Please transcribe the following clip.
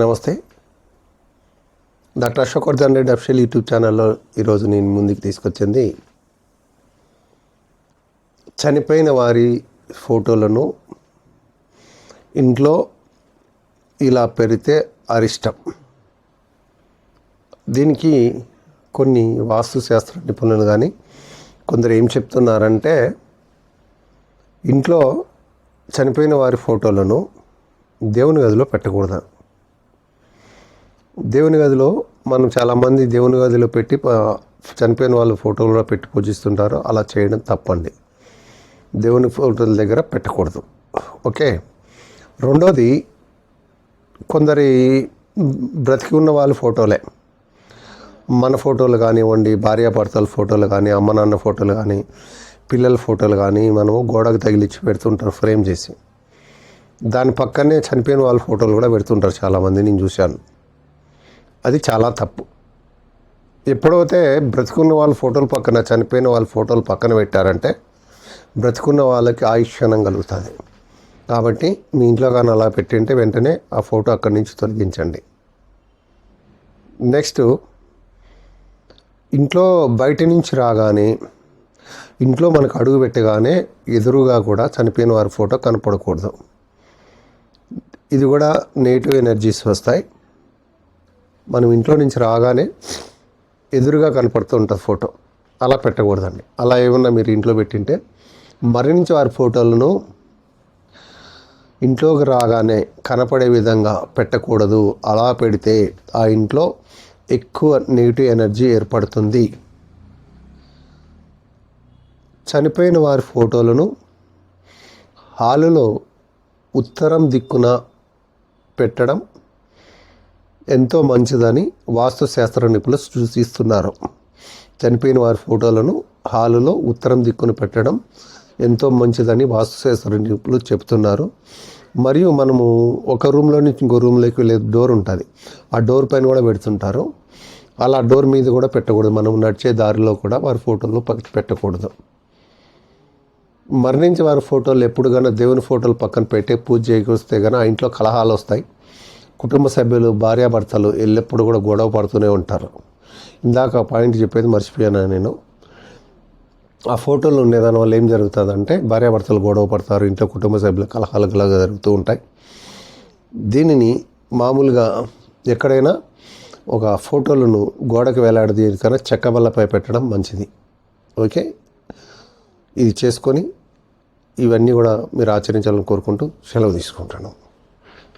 నమస్తే. Doctor Ashok Vardhan Reddy official YouTube ఛానల్లో ఈరోజు నేను ముందుకు తీసుకొచ్చింది చనిపోయిన వారి ఫోటోలను ఇంట్లో ఇలా పెడితే అరిష్టం. దీనికి కొన్ని వాస్తుశాస్త్ర నిపుణులు కానీ కొందరు ఏం చెప్తున్నారంటే ఇంట్లో చనిపోయిన వారి ఫోటోలను దేవుని గదిలో పెట్టకూడదు. దేవుని గదిలో మనం చాలామంది దేవుని గదిలో పెట్టి చనిపోయిన వాళ్ళ ఫోటోలు కూడా పెట్టి పూజిస్తుంటారు. అలా చేయడం తప్పండి. దేవుని ఫోటోల దగ్గర పెట్టకూడదు. ఓకే? రెండోది కొందరి బ్రతికి ఉన్న వాళ్ళ ఫోటోలే. మన ఫోటోలు కానివ్వండి భార్యాభర్తల ఫోటోలు కానీ అమ్మ నాన్న ఫోటోలు కానీ పిల్లల ఫోటోలు కానీ మనము గోడకు తగిలిచ్చి పెడుతుంటారు ఫ్రేమ్ చేసి. దాని పక్కనే చనిపోయిన వాళ్ళ ఫోటోలు కూడా పెడుతుంటారు చాలామంది నేను చూశాను. అది చాలా తప్పు. ఎప్పుడైతే బ్రతుకున్న వాళ్ళ ఫోటోలు పక్కన చనిపోయిన వాళ్ళ ఫోటోలు పక్కన పెట్టారంటే బ్రతుకున్న వాళ్ళకి ఆయుష్యానం కలుగుతుంది. కాబట్టి మీ ఇంట్లో కానీ అలా పెట్టింటే వెంటనే ఆ ఫోటో అక్కడి నుంచి తొలగించండి. నెక్స్ట్ ఇంట్లో బయట నుంచి రాగానే ఇంట్లో మనకు అడుగు పెట్టగానే ఎదురుగా కూడా చనిపోయిన వారి ఫోటో కనపడకూడదు. ఇది కూడా నెగిటివ్ ఎనర్జీస్ వస్తాయి. మనం ఇంట్లో నుంచి రాగానే ఎదురుగా కనపడుతూ ఉంటుంది ఫోటో. అలా పెట్టకూడదండి. అలా ఏమన్నా మీరు ఇంట్లో పెట్టింటే మరణించి వారి ఫోటోలను ఇంట్లోకి రాగానే కనపడే విధంగా పెట్టకూడదు. అలా పెడితే ఆ ఇంట్లో ఎక్కువ నెగిటివ్ ఎనర్జీ ఏర్పడుతుంది. చనిపోయిన వారి ఫోటోలను హాలులో ఉత్తరం దిక్కున పెట్టడం ఎంతో మంచిదని వాస్తుశాస్త్ర నిపుణులు సూచిస్తున్నారు. చనిపోయిన వారి ఫోటోలను హాలులో ఉత్తరం దిక్కును పెట్టడం ఎంతో మంచిదని వాస్తుశాస్త్ర నిపుణులు చెప్తున్నారు మరియు మనము ఒక రూమ్లో నుంచి ఇంకో రూమ్లోకి వెళ్ళే డోర్ ఉంటుంది. ఆ డోర్ పైన కూడా పెడుతుంటారు. అలా డోర్ మీద కూడా పెట్టకూడదు. మనం నడిచే దారిలో కూడా వారి ఫోటోలు పక్కన పెట్టకూడదు. మరణించి వారి ఫోటోలు ఎప్పుడు కానీ దేవుని ఫోటోలు పక్కన పెట్టే పూజ చేయకొస్తే కానీ ఆ ఇంట్లో కలహాలు వస్తాయి. కుటుంబ సభ్యులు భార్యాభర్తలు ఎల్లప్పుడూ కూడా గొడవ పడుతూనే ఉంటారు. ఇందాక పాయింట్ చెప్పేది మర్చిపోయాను నేను? ఆ ఫోటోలు ఉండే దానివల్ల ఏం జరుగుతుందంటే భార్యాభర్తలు గొడవ పడతారు ఇంట్లో కుటుంబ సభ్యులు కలహాలు కలగా జరుగుతూ ఉంటాయి. దీనిని మామూలుగా ఎక్కడైనా ఒక ఫోటోలను గోడకు వేలాడదీయడం కన్నా చెక్క బల్లపై పెట్టడం మంచిది. ఓకే? ఇది చేసుకొని ఇవన్నీ కూడా మీరు ఆచరించాలని కోరుకుంటూ సెలవు తీసుకుంటాను